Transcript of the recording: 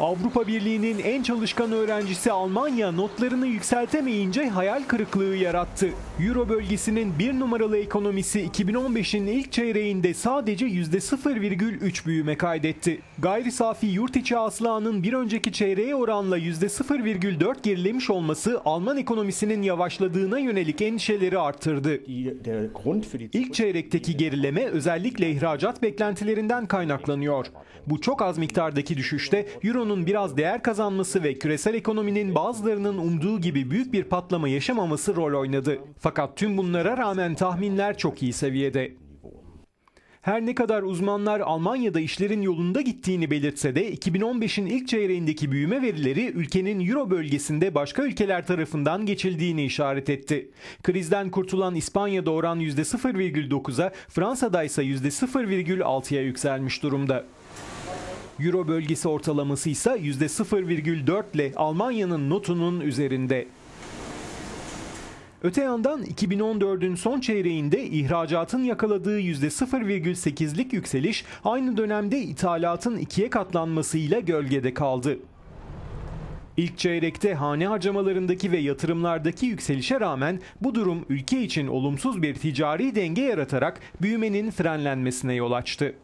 Avrupa Birliği'nin en çalışkan öğrencisi Almanya notlarını yükseltemeyince hayal kırıklığı yarattı. Euro bölgesinin bir numaralı ekonomisi 2015'in ilk çeyreğinde sadece %0,3 büyüme kaydetti. Gayri safi yurt içi hasılanın bir önceki çeyreğe oranla %0,4 gerilemiş olması Alman ekonomisinin yavaşladığına yönelik endişeleri arttırdı. İlk çeyrekteki gerileme özellikle ihracat beklentilerinden kaynaklanıyor. Bu çok az miktardaki düşüşte Euro'nun biraz değer kazanması ve küresel ekonominin bazılarının umduğu gibi büyük bir patlama yaşamaması rol oynadı. Fakat tüm bunlara rağmen tahminler çok iyi seviyede. Her ne kadar uzmanlar Almanya'da işlerin yolunda gittiğini belirtse de 2015'in ilk çeyreğindeki büyüme verileri ülkenin Euro bölgesinde başka ülkeler tarafından geçildiğini işaret etti. Krizden kurtulan İspanya'da oran %0,9'a, Fransa'da ise %0,6'ya yükselmiş durumda. Euro bölgesi ortalaması ise %0,4 ile Almanya'nın notunun üzerinde. Öte yandan 2014'ün son çeyreğinde ihracatın yakaladığı %0,8'lik yükseliş aynı dönemde ithalatın ikiye katlanmasıyla gölgede kaldı. İlk çeyrekte hane harcamalarındaki ve yatırımlardaki yükselişe rağmen bu durum ülke için olumsuz bir ticari denge yaratarak büyümenin frenlenmesine yol açtı.